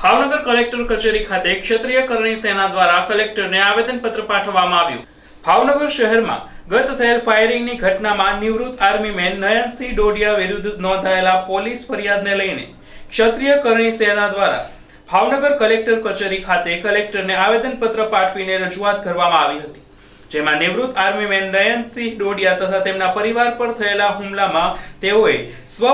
Bhavnagar collector કચેરી ખાતે ક્ષત્રિય કરણી સેના દ્વારા કલેક્ટરને આવેદનપત્ર પાઠવવામાં આવ્યું. ભાવનગર શહેરમાં ગત થયેલ ફાયરિંગની ઘટનામાં નિવૃત્ત આર્મી મેન નયનસિંહ ડોડિયા વિરુદ્ધ નોંધાયેલા પોલીસ ફરિયાદને લઈને ક્ષત્રિય કરણી સેના દ્વારા ભાવનગર કલેક્ટર કચેરી ખાતે કલેક્ટરને આવેદનપત્ર પાઠવીને રજૂઆત કરવામાં આવી હતી. જેમાં નિવૃત્ત આર્મીમેન નયનસિંહ ડોડિયા તથા તેમના પરિવાર પર થયેલા હુમલામાં તેઓએ સ્વ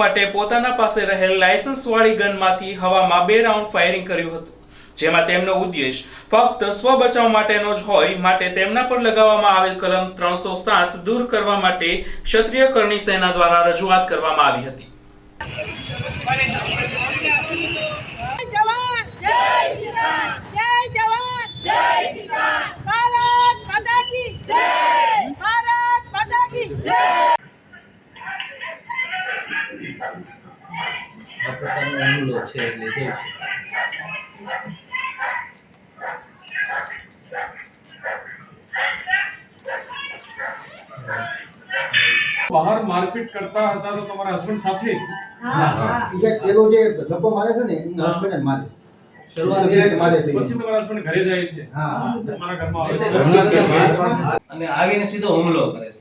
માટે પોતાના પાસે રહેલ લાયસન્સવાળી ગનમાંથી હવામાં બે રાઉન્ડ ફાયરિંગ કર્યું હતું, જેમાં તેમનો ઉદ્દેશ ફક્ત સ્વ બચાવ માટેનો જ હોય, માટે તેમના પર લગાવવામાં આવેલ કલમ ત્રણસો સાત દૂર કરવા માટે ક્ષત્રિય કરણી સેના દ્વારા રજૂઆત કરવામાં આવી હતી જય જવાન જય કિસાન જય જવાન જય કિસાન ભારત માતા કી જય ભારત માતા કી જય આ હુમલો છે એટલે જવું છે બહાર મારપીટ કરતા હતા તો તમારા હસબન્ડ સાથે? હા હા. જે પેલો જે ધક્કો મારે છે ને એમના હસબન્ડ મારે છે. શરૂઆત મારે છે. પછી તમારા હસબન્ડ ઘરે જાય છે? હા. તમારા ઘરમાં આવે છે? અને આવીને સીધો હુમલો કરે છે.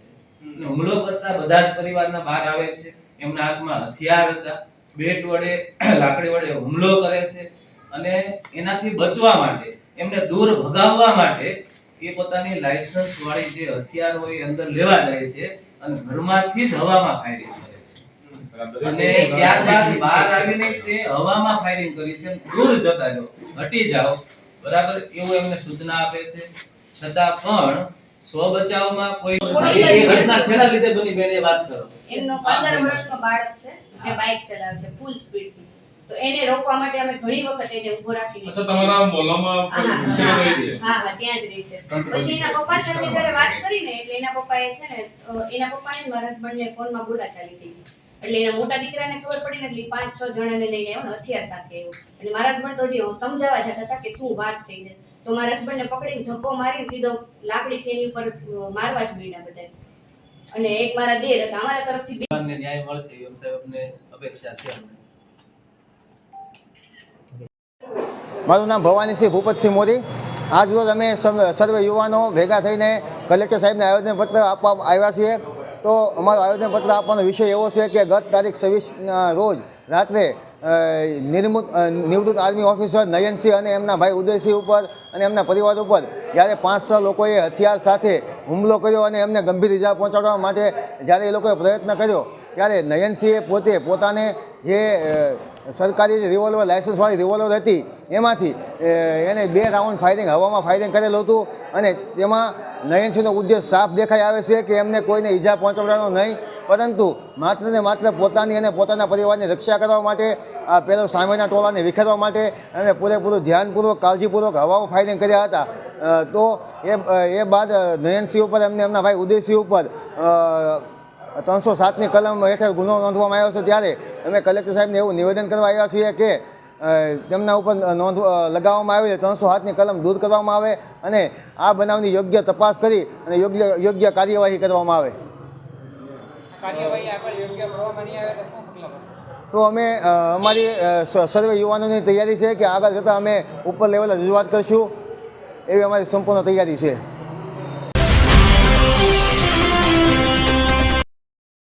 હુમલો કરતા બધા જ પરિવારના બહાર આવે છે. એમના હાથમાં હથિયાર હતા. બેટ વડે, લાકડી વડે હુમલો કરે છે. અને એનાથી બચવા માટે, એમને દૂર ભગાવવા માટે એ પોતાની લાયસન્સ વાળી જે હથિયાર હોય અંદર લેવા જાય છે અને ઘરમાંથી જ હવામાં ફાયરિંગ કરે છે. અને ત્યારબાદ બહાર આવીને તે હવામાં ફાયરિંગ કરી છે. દૂર જતા જાઓ હટી જાઓ. બરાબર? એવું એમને સૂચના આપે છે. છતાં પણ સ્વ બચાવમાં કોઈ એ ઘટના શેના લીધે બની બેન એ વાત કરો. એમનો પંદર વર્ષનો બાળક છે જે બાઇક ચલાવે છે ફૂલ સ્પીડથી તો એને રોકવા માટે અમે ઘણી વખત એને ઊભો રાખીને અચ્છા તમારા મોહલ્લામાં હા, કોઈ હા, વિષય રહે હા, છે? હા, હા, ત્યાં જ રહે છે. પછી એના પપ્પા સાથે જ્યારે વાત કરીને એટલે એના પપ્પાએ છે ને એના પપ્પાને ને મારા હસબન્ડને ફોનમાં બોલાચાલી ચાલી ગઈ એટલે એના મોટા દીકરાને ખબર પડી ને એટલે પાંચ છ જણાને લઈને આવ્યો ને હથિયાર સાથે આવ્યો. એટલે મારા હસબન્ડ તો હજી સમજાવવા જતા હતા કે શું વાત થઈ છે. તો મારા હસબન્ડને પકડીને ધક્કો મારી સીધો લાકડીથી એની ઉપર મારવા જ માંડ્યા બધા અને એક મારા દેર હતા અમારા તરફથી બે ન્યાય મળશે એમ સાહેબને અપેક્ષા છે મારું નામ ભવાનીસિંહ ભૂપતસિંહ મોદી. આજ રોજ અમે સર્વે યુવાનો ભેગા થઈને કલેક્ટર સાહેબને આવેદનપત્ર આપવા આવ્યા છીએ. તો અમારો આવેદનપત્ર આપવાનો વિષય એવો છે કે ગત તારીખ છવ્વીસના રોજ રાત્રે નિર્મુત નિવૃત્ત આર્મી ઓફિસર નયનસિંહ અને એમના ભાઈ ઉદયસિંહ ઉપર અને એમના પરિવાર ઉપર જ્યારે પાંચ, છ લોકોએ હથિયાર સાથે હુમલો કર્યો અને એમને ગંભીર ઇજા પહોંચાડવા માટે જ્યારે એ લોકોએ પ્રયત્ન કર્યો, ત્યારે નયનસિંહે પોતે પોતાને જે સરકારી રિવોલ્વર લાયસન્સવાળી રિવોલ્વર હતી, એમાંથી એને બે રાઉન્ડ ફાયરિંગ હવામાં ફાયરિંગ કરેલું હતું અને તેમાં નયનસિંહનો ઉદ્દેશ સાફ દેખાઈ આવે છે કે એમને કોઈને ઈજા પહોંચાડવાનો નહીં, પરંતુ માત્ર ને માત્ર પોતાની અને પોતાના પરિવારની રક્ષા કરવા માટે, આ પેલો સામેના ટોળાને વિખેરવા માટે અને પૂરેપૂરું ધ્યાનપૂર્વક, કાળજીપૂર્વક હવામાં ફાયરિંગ કર્યા હતા. તો એ એ બાદ નયનસિંહ ઉપર, એમને એમના ભાઈ ઉદયસિંહ ઉપર ત્રણસો સાતની કલમ હેઠળ ગુનો નોંધવામાં આવ્યો છે ત્યારે અમે કલેક્ટર સાહેબને એવું નિવેદન કરવા આવ્યા છીએ કે તેમના ઉપર નોંધ લગાવવામાં આવેલી ત્રણસો સાતની કલમ દૂર કરવામાં આવે અને આ બનાવની યોગ્ય તપાસ કરી અને યોગ્ય યોગ્ય કાર્યવાહી કરવામાં આવે. તો અમે અમારી સર્વે યુવાનોની તૈયારી છે કે આગળ જતાં અમે ઉપર લેવલે રજૂઆત કરીશું. એવી અમારી સંપૂર્ણ તૈયારી છે.